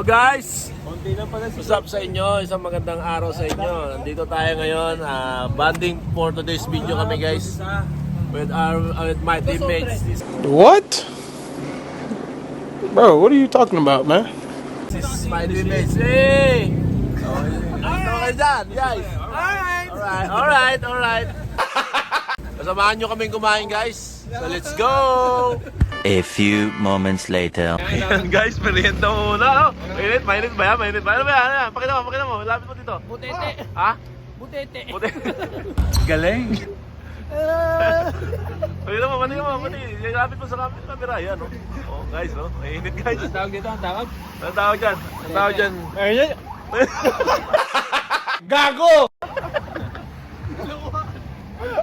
Hello guys! Konti lang pala si What's up sa inyo? Isang magandang araw sa inyo. Nandito tayo ngayon. ah, banding for today's video kami guys. With our with my teammates. This What? Bro, what are you talking about, man? is my teammates. Hey! Ano kayo dyan, guys? Alright! Alright, alright, alright. Kasamahan nyo kaming kumain guys. So let's go! A few moments later. Ayan guys, merienda muna. Oh. Mainit, mainit ba yan? Mainit ba? Ano ba yan? Ano yan? Pakita mo, pakita mo. Lapit mo dito. Butete. Ha? Butete. Puti. Galing. Pakita mo, pakita mo, pakita. Lapit mo sa camera. camera. Yan, oh. Oh, guys, oh. Mainit guys. Ang tawag dito, ang tawag? Ano tawag dyan? Ano tawag dyan? Gago!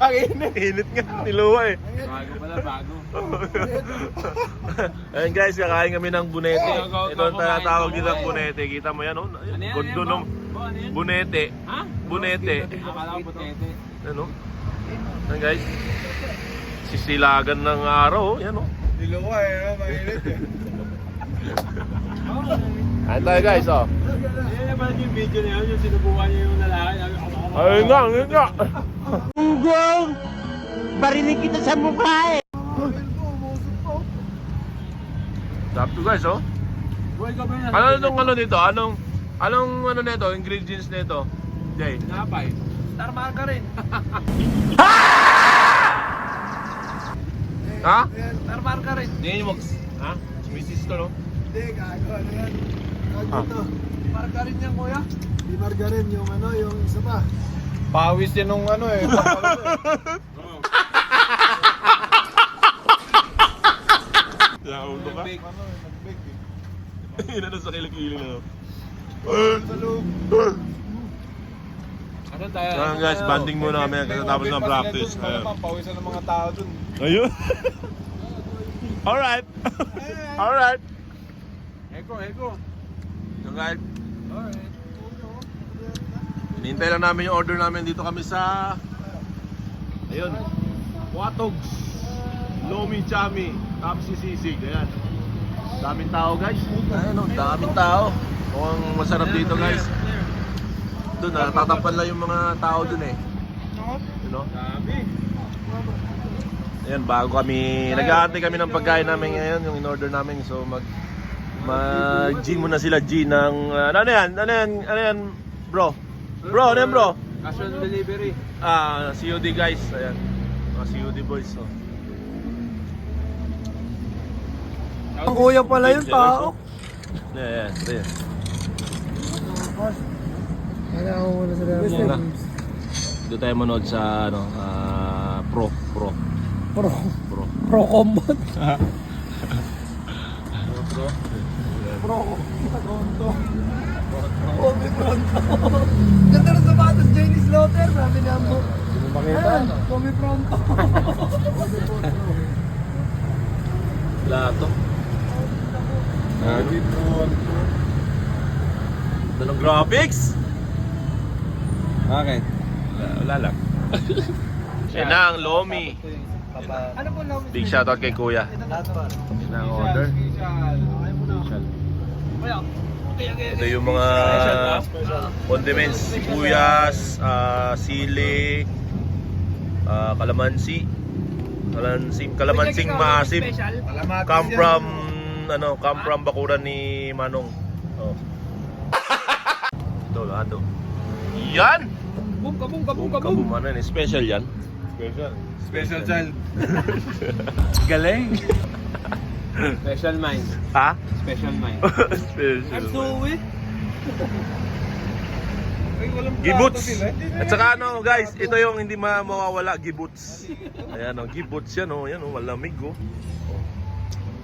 Ang init. Init nga, niluwa eh. Bago pala, bago. Ayun guys, kakain kami ng bunete. Go, Ito ang tinatawag kumain. bunete. Kita mo yan, oh. Ano yan, ng bro? Ano bunete. Ha? Bunete. Akala ko butete. Ano? Yan guys. Sisilagan ng araw, oh. Yan, oh. Niluwa eh, no? mainit eh. Kain tayo guys, oh. Ayun na pala yung video na yun, yung sinubukan niya yung lalaki. Ako, ako, Ayun nga, ayun nga. Sarap to guys, oh. Boy, ikaw ba yun? Ano itong ano nito? Anong, anong ano nito? Ingredients nito? Jay. Napay. Star marker rin. Ha? Star marker rin. Hindi mag... Ha? Sumisis to, no? Hindi, gago, ano yan? Tawag Ah. dito. Margarin yan, kuya. Di margarin, yung ano, yung isa pa. Pawis yan nung ano eh. Naulo ka? Ano, nag-bake eh. Yun na sa kilikili na. Sa loob. Ano tayo? So guys, banding muna kami katapos ng practice. Ayun. Pawisan ng mga tao dun. Ayun. Alright. Alright. Eko, eko. Guys, Alright. Hinihintay lang namin yung order namin. Dito kami sa... Ayun. Watogs. Lomi Chami. Tapos si Sisig. Ayan. Daming tao guys. Ayun o, daming tao. Mukhang masarap dito guys. Doon, natatapan lang yung mga tao doon eh. You know? Ayan, bago kami, nag-aantay kami ng pagkain namin ngayon, yung in-order namin. So mag mag-G muna sila G ng uh, ano yan? Ano yan? Ano yan, bro? Bro, ano yan, bro? Cash on delivery. Ah, COD guys. Ayan. Mga COD boys. So. Ang kuya pala yung tao. Yeah, yeah, yeah. Kaya ako muna sila. Yan na. Dito tayo manood sa ano, ah, pro, pro, Pro. pro. Pro combat. Pro. Pronto. Kobe Pronto. Ganda ng sapatos, Jenny Slaughter. Sabi niya mo. Ayan, Kobe Pronto. Lato. Lagi Ito ng graphics. Bakit? Wala, wala lang. Yan na ang Lomi. Ano po lang? Big shoutout kay Kuya. Yan na ang order. Kaya, Ito yung mga condiments, sibuyas, ah, sili, ah, kalamansi, kalamansi, kalamansing maasim. Come from ano, come from bakuran ni Manong. Oh. Ito lahat to. Yan! Kabum, kabum, kabum, kabum. Kabum ano yan, special yan. Special. Special child. Galing. Special mind. Ha? Special mind. special. it. Ay, walang Gibuts. At saka ano guys, ito yung hindi ma mawawala, gibuts. Ayan oh, gibuts yan oh, yan oh, malamig oh.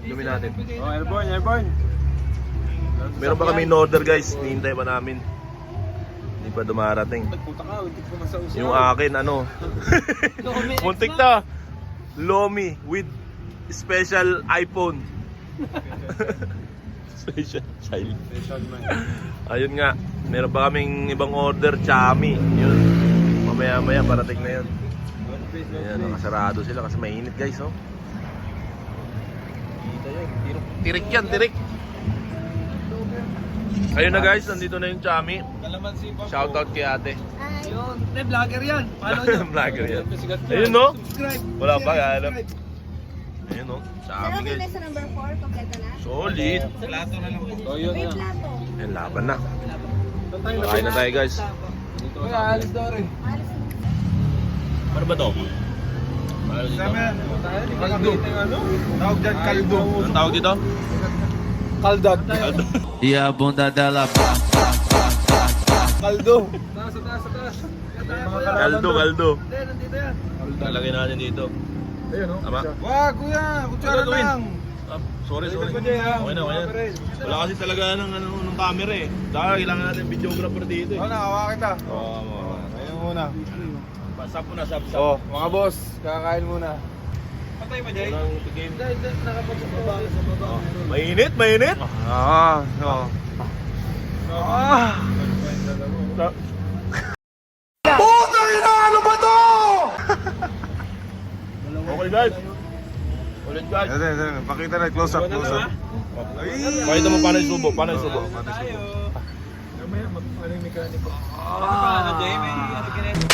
Inumin natin. Oh, airborne, airborne. Meron pa kami in-order guys, hinihintay pa namin. Hindi pa dumarating. Puta ka, hindi ko masausaw. Yung akin ano, Lomi muntik na. Lomi with special iPhone. special child. Ayun nga, meron pa kaming ibang order, chami. Yun. Mamaya maya parating na yun. Ayan, nakasarado sila kasi mainit guys, oh. Tirik yan, tirik. Ayun na guys, nandito na yung Chami. Po. Shoutout kay ate. Yun. Hindi, vlogger yan. Follow nyo. Vlogger yan. Ayun no? Subscribe. Wala pa, alam. Ayun no? Pero Chami okay na guys. sa number 4, kompleto na. Solid. Plato na lang po. Oh, yun May na. plato. Ayun, laban na. Kain na tayo guys. Kuya, alis daw rin. Alis na. Ano ba to? Kaldo. Tawag dyan, kaldo. Anong tawag dito? Kaldad. Yeah, bunda della Kaldo. Taas, taas, taas. Kaldo, kaldo. Hindi, nandito yan. Lalagay natin dito. Ayun, no? Tama? Wag, kuya. Kutsara Ano gagawin? lang. Ah, sorry, sorry. Dito ko dyan, ha? Okay na, okay na. Wala kasi talaga ng, ano, ng camera eh. Dahil kailangan natin videographer dito eh. Oo na, hawa kita. Oo, oh, Ayun muna. Sap mo na, sap, sap. Oh, mga boss, kakain muna. Patay pa, Jay? Walang game. Sa baba. Mainit, mainit. Ah, oo. Ah! Okay guys. Ulit guys. Ito, ito, ito. Pakita na, close up, close up. Pakita mo paano isubo, paano isubo. Tayo. Mamaya, ano yung mekaniko? Ah. Ano, Jay? May ano ganito?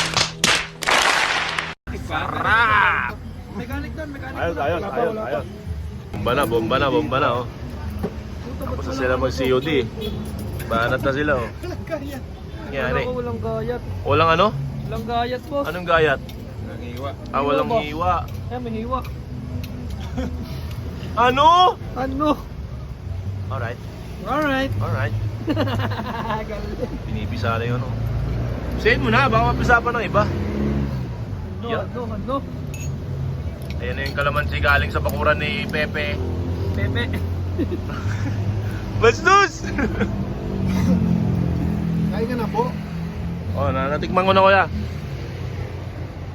Sarap! Mechanic doon, Ayos, doon. ayos, ayos, pa. ayos. Bomba na, bomba na, bomba na oh. Tapos na sila mag-COD. Banat na sila oh. Walang gayat. Nangyari. Walang gayat. Walang ano? Walang gayat, boss. Anong gayat? Nangiwa. Ah, walang ba? hiwa. Eh, may hiwa. Ano? Ano? Alright, Alright. alright. Galing. Binibisa na yun oh. Save mo na, baka mapisa pa ng iba. Ano, Yeah. ano, ano? Ayan na yung kalamansi galing sa bakuran ni Pepe. Pepe. Bastos! Kain ka na po. oh, na natikman ko na kuya.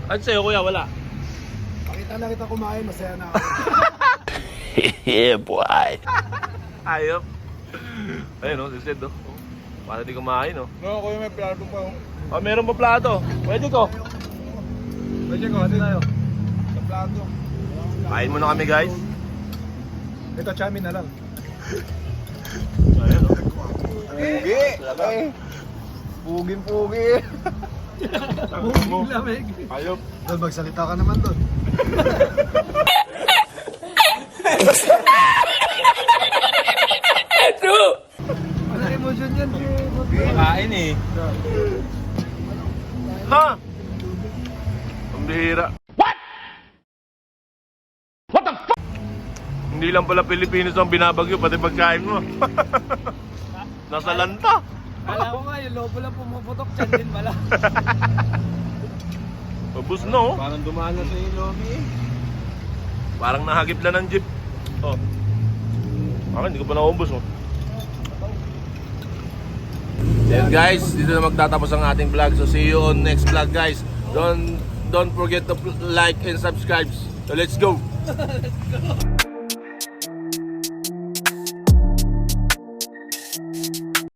At sa'yo kuya, wala. Pakita na kita kumain, masaya na ako. Yeah, boy. Ayop. Ayun oh, susid oh. Para di kumain oh. No, kuya, may plato pa. oh. Oh, meron pa plato. Pwede ko. Pwede ko, hati tayo. Sa plato. Kain muna kami guys. Ito, chami na lang. Ayun oh. Pugi! Ay! Pugin-pugi! Buming lamig. Ayop. Doon, magsalita ka naman doon. Ano emotion yan? Makain eh. Ha? Ang bihira. What? What the fuck? Hindi lang pala Pilipinos ang binabagyo, pati pagkain mo. Nasa lanta. Kala ko nga, yung lobo lang pumuputok, chan din pala. Ubus na oh. Parang dumaan na sa ilomi eh. Parang nahagip na ng jeep. Oh. Akin, hindi ko pa naubos oh. Then guys, dito na magtatapos ang ating vlog. So see you on next vlog guys. Don't don't forget to like and subscribe. So let's go.